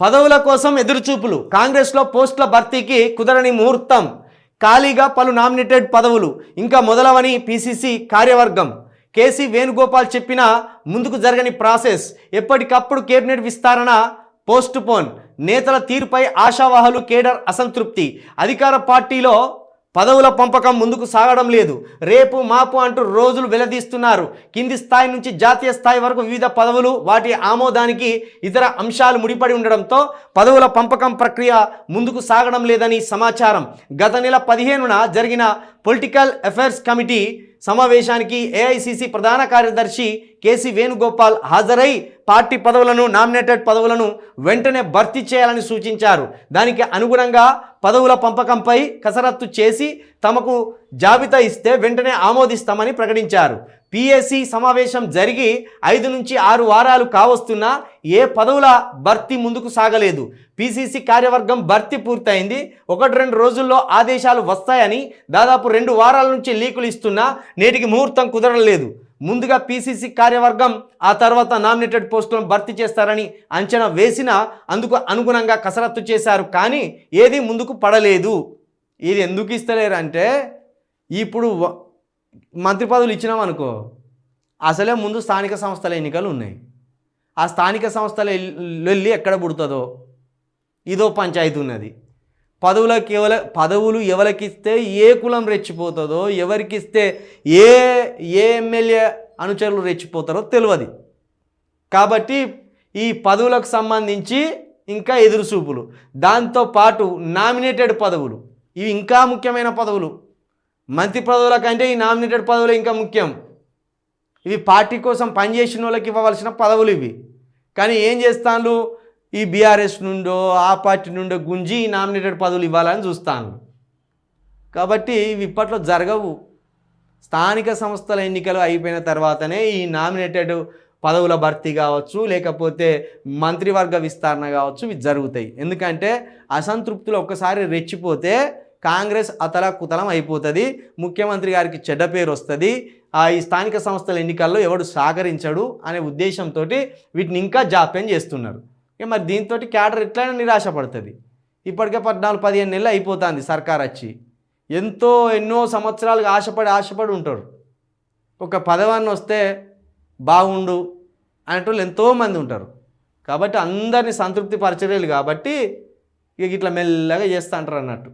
పదవుల కోసం ఎదురుచూపులు. కాంగ్రెస్లో పోస్టుల భర్తీకి కుదరని ముహూర్తం. ఖాళీగా పలు నామినేటెడ్ పదవులు. ఇంకా మొదలవని పిసిసి కార్యవర్గం. కేసీ వేణుగోపాల్ చెప్పిన ముందుకు జరగని ప్రాసెస్. ఎప్పటికప్పుడు కేబినెట్ విస్తరణ పోస్ట్ పోన్ నేతల తీరుపై ఆశావాహులు కేడర్ అసంతృప్తి. అధికార పార్టీలో పదవుల పంపకం ముందుకు సాగడం లేదు. రేపు మాపు అంటూ రోజులు వెలదీస్తున్నారు. కింది స్థాయి నుంచి జాతీయ స్థాయి వరకు వివిధ పదవులు వాటి ఆమోదానికి ఇతర అంశాలు ముడిపడి ఉండడంతో పదవుల పంపకం ప్రక్రియ ముందుకు సాగడం లేదని సమాచారం. గత నెల పదిహేనున జరిగిన పొలిటికల్ అఫైర్స్ కమిటీ సమావేశానికి ఏఐసిసి ప్రధాన కార్యదర్శి కేసీ వేణుగోపాల్ హాజరై పార్టీ పదవులను నామినేటెడ్ పదవులను వెంటనే భర్తీ చేయాలని సూచించారు. దానికి అనుగుణంగా పదవుల పంపకంపై కసరత్తు చేసి తమకు జాబితా ఇస్తే వెంటనే ఆమోదిస్తామని ప్రకటించారు. పిఎస్సి సమావేశం జరిగి ఐదు నుంచి ఆరు వారాలు కావస్తున్నా ఏ పదవుల భర్తీ ముందుకు సాగలేదు. పిసిసి కార్యవర్గం భర్తీ పూర్తయింది. ఒకటి రెండు రోజుల్లో ఆదేశాలు వస్తాయని దాదాపు రెండు వారాల నుంచి లీకులు ఇస్తున్నా నేటికి ముహూర్తం కుదరలేదు. ముందుగా పిసిసి కార్యవర్గం ఆ తర్వాత నామినేటెడ్ పోస్టులను భర్తీ చేస్తారని అంచనా వేసినా అందుకు అనుగుణంగా కసరత్తు చేశారు కానీ ఏది ముందుకు పడలేదు. ఇది ఎందుకు ఇస్తలేరు అంటే ఇప్పుడు వ- మంత్రి పదవులు ఇచ్చినాం అనుకో అసలే ముందు స్థానిక సంస్థల ఎన్నికలు ఉన్నాయి. ఆ స్థానిక సంస్థల వెళ్ళి ఎక్కడ పుడుతుందో ఇదో పంచాయతీ ఉన్నది. పదవులకు ఎవల పదవులు ఎవరికిస్తే ఏ కులం రెచ్చిపోతుందో ఎవరికిస్తే ఏ ఏ ఎమ్మెల్యే అనుచరులు రెచ్చిపోతారో తెలియదు కాబట్టి ఈ పదవులకు సంబంధించి ఇంకా ఎదురు చూపులు దాంతోపాటు నామినేటెడ్ పదవులు. ఇవి ఇంకా ముఖ్యమైన పదవులు. మంత్రి పదవుల కంటే ఈ నామినేటెడ్ పదవులు ఇంకా ముఖ్యం. ఇవి పార్టీ కోసం పనిచేసిన వాళ్ళకి ఇవ్వవలసిన పదవులు ఇవి. కానీ ఏం చేస్తాను ఈ బీఆర్ఎస్ నుండో ఆ పార్టీ నుండో గుంజి ఈ నామినేటెడ్ పదవులు ఇవ్వాలని చూస్తాను కాబట్టి ఇవి ఇప్పట్లో జరగవు. స్థానిక సంస్థల ఎన్నికలు అయిపోయిన తర్వాతనే ఈ నామినేటెడ్ పదవుల భర్తీ కావచ్చు లేకపోతే మంత్రివర్గ విస్తరణ కావచ్చు ఇవి జరుగుతాయి. ఎందుకంటే అసంతృప్తులు ఒక్కసారి రెచ్చిపోతే కాంగ్రెస్ అతల కుతలం అయిపోతుంది. ముఖ్యమంత్రి గారికి చెడ్డ పేరు వస్తుంది. ఆ ఈ స్థానిక సంస్థల ఎన్నికల్లో ఎవడు సహకరించడు అనే ఉద్దేశంతో వీటిని ఇంకా జాప్యం చేస్తున్నారు. ఇక మరి దీంతో క్యాడర్ ఎట్లయినా నిరాశపడుతుంది. ఇప్పటికే పద్నాలుగు పదిహేను నెలలు అయిపోతుంది సర్కార్ వచ్చి. ఎంతో ఎన్నో సంవత్సరాలుగా ఆశపడి ఆశపడి ఉంటారు. ఒక పదవాన్ని వస్తే బాగుండు అనేటోళ్ళు ఎంతోమంది ఉంటారు. కాబట్టి అందరినీ సంతృప్తి పరచలేరు కాబట్టి ఇక ఇట్లా మెల్లగా చేస్తూ అంటారు అన్నట్టు.